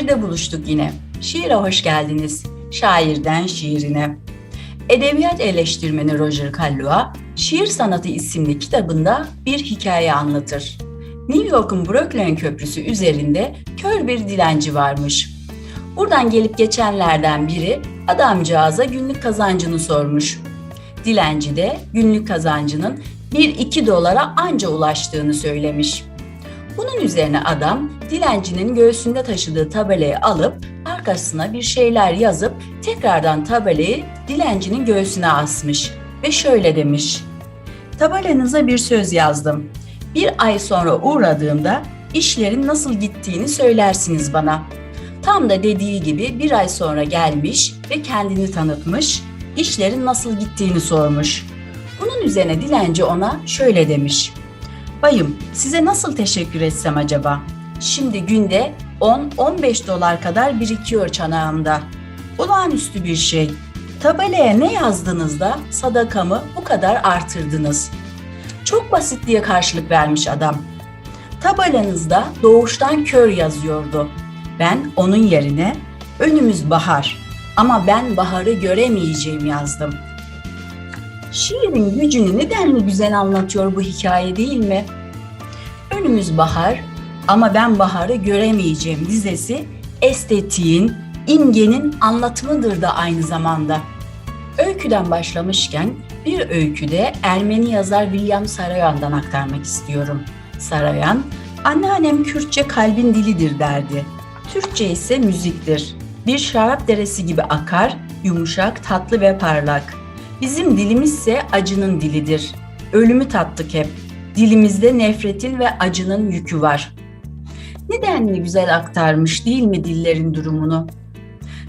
Şiirde buluştuk yine. Şiire hoş geldiniz. Şairden şiirine. Edebiyat eleştirmeni Roger Callua, Şiir Sanatı isimli kitabında bir hikaye anlatır. New York'un Brooklyn Köprüsü üzerinde kör bir dilenci varmış. Buradan gelip geçenlerden biri adamcağıza günlük kazancını sormuş. Dilenci de günlük kazancının 1-2 dolara anca ulaştığını söylemiş. Bunun üzerine adam dilencinin göğsünde taşıdığı tabelayı alıp arkasına bir şeyler yazıp tekrardan tabelayı dilencinin göğsüne asmış ve şöyle demiş. Tabelanıza bir söz yazdım. Bir ay sonra uğradığımda işlerin nasıl gittiğini söylersiniz bana. Tam da dediği gibi bir ay sonra gelmiş ve kendini tanıtmış, işlerin nasıl gittiğini sormuş. Bunun üzerine dilenci ona şöyle demiş. Bayım, size nasıl teşekkür etsem acaba? Şimdi günde 10-15 dolar kadar birikiyor çanağımda. Olağanüstü bir şey. Tabelaya ne yazdınız da sadakamı bu kadar artırdınız? Çok basit diye karşılık vermiş adam. Tabelanızda doğuştan kör yazıyordu. Ben onun yerine önümüz bahar ama ben baharı göremeyeceğim yazdım. Şiirin gücünü nedenli güzel anlatıyor bu hikaye değil mi? Önümüz bahar ama ben baharı göremeyeceğim dizesi estetiğin, imgenin anlatımıdır da aynı zamanda. Öyküden başlamışken bir öyküde Ermeni yazar William Sarayan'dan aktarmak istiyorum. Sarayan, anneannem Kürtçe kalbin dilidir derdi. Türkçe ise müziktir. Bir şarap deresi gibi akar, yumuşak, tatlı ve parlak. Bizim dilimizse acının dilidir. Ölümü tattık hep. Dilimizde nefretin ve acının yükü var. Nedenli güzel aktarmış değil mi dillerin durumunu?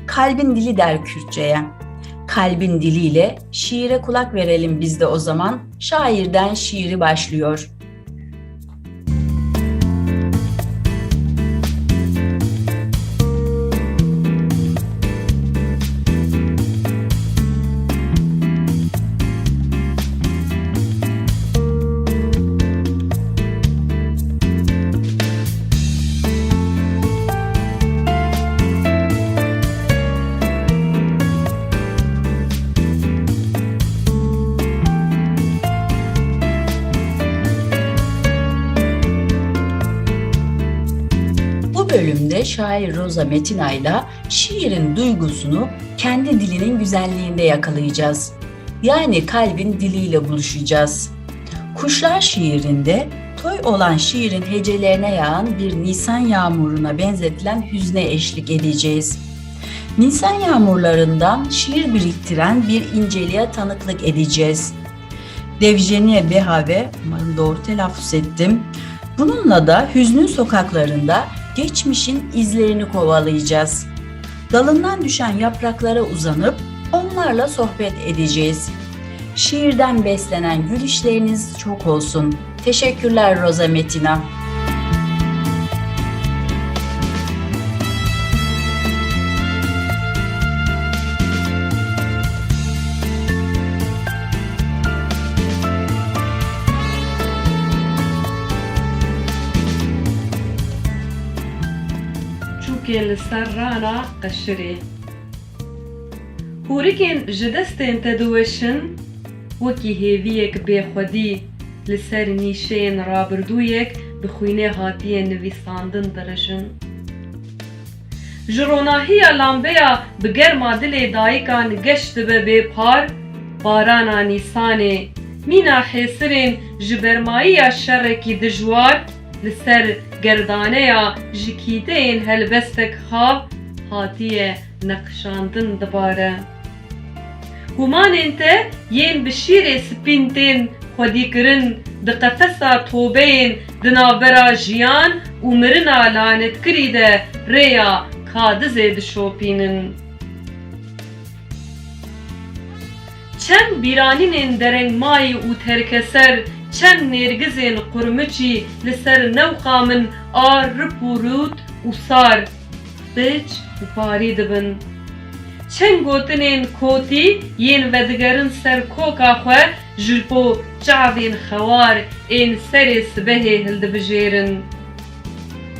Kalbin dili der Kürtçe'ye. Kalbin diliyle şiire kulak verelim biz de o zaman. Şairden şiiri başlıyor. Bölümde şair Rosa Metinay'la şiirin duygusunu kendi dilinin güzelliğinde yakalayacağız. Yani kalbin diliyle buluşacağız. Kuşlar şiirinde toy olan şiirin hecelerine yağan bir Nisan yağmuruna benzetilen hüzne eşlik edeceğiz. Nisan yağmurlarından şiir biriktiren bir inceliğe tanıklık edeceğiz. Devjeniye Behave, umarım doğru telaffuz ettim. Bununla da hüznün sokaklarında geçmişin izlerini kovalayacağız. Dalından düşen yapraklara uzanıp onlarla sohbet edeceğiz. Şiirden beslenen gülüşleriniz çok olsun. Teşekkürler Roza Metina. Çûkên li ser rana qeşirê. Hûrikên ji destên te diweşin, wekî hêviyek bêxwedî li ser nîşeyên rabirdûyek bi xwînê hatiye nivîsandin dirijin. Ji ronahiya lambeya bi germa dilê dayikan geş dibe bêpar, gerdaneya ji kîteyên helbestek xav hatiye neqşandin dibare. Humanên te yên bi şîrê spîn tên xwedîkirin di qefesa tobeyên di navbera jiyan û mirina lanetkirî de rêya kadizê dişopînin. Çend bîranînên derengmayî û terkeser, çem nêrgizên qurmiçî li ser newqa min ar rip û rûd û sar biç û parî dibin. Çend gotinên kotî yên vedigerin ser koka xwe ji bo çavên xewar ên serê sibehê hildibijêrin.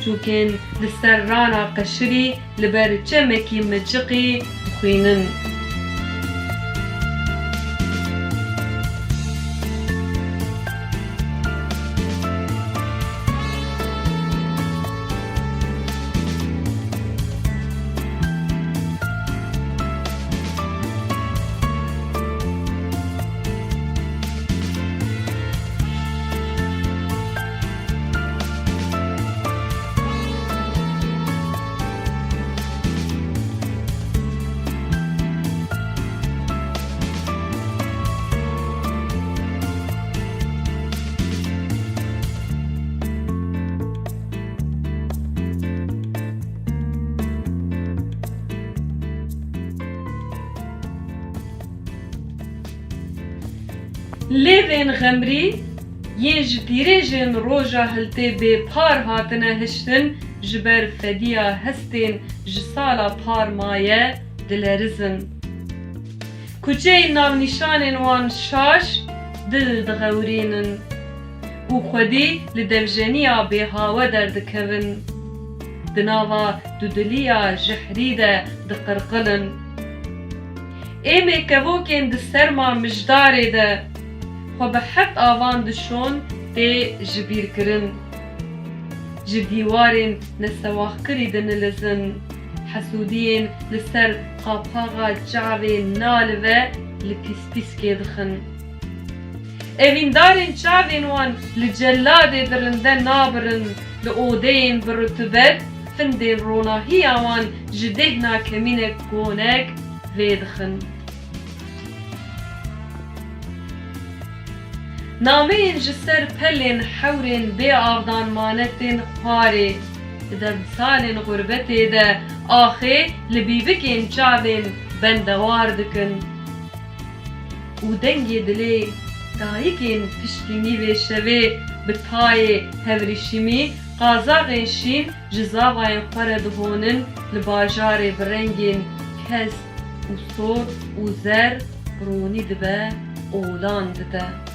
Çûkên li ser rana qeşirî li ber çemekî miciqî xwînin. Lêvên xemrî yên ji pîrêjên roja hiltê bêpar hatine hiştin ji ber fediya hestên ji sala par maye dilerizin. Kuçeyên navnîşanên wan şaş dil diğewrînin û xwedî li devjeniya bêhawe derdikevin. Di nava dudiliya jihrî de diqirqilin. Êmê kevokên di serma mijdarê xwe bi heft avan dişon tê ji bîrkirin. Ji dîwarên nesewaxkirî dinilizin, hesûdiyên li ser qapaxa çavê nalive li pîspîskê dixin. Evîndarên çavên wan li celladê dirinde nabirin, li odeyên bi rutubet findên ronahiya wan ji dehna. Nameyên ji ser pelên hewrên bê avdanmanetên xwarê di derdsalên xurbetê de axê li bîbikên çavên bendewar dikin. û dengê dilê dayikên piştînî vê şevê bi tayê hevrîşimî qazaxên şîn ji zavayên xwe re dihonin li bajarê bi ronî dibe olan dide.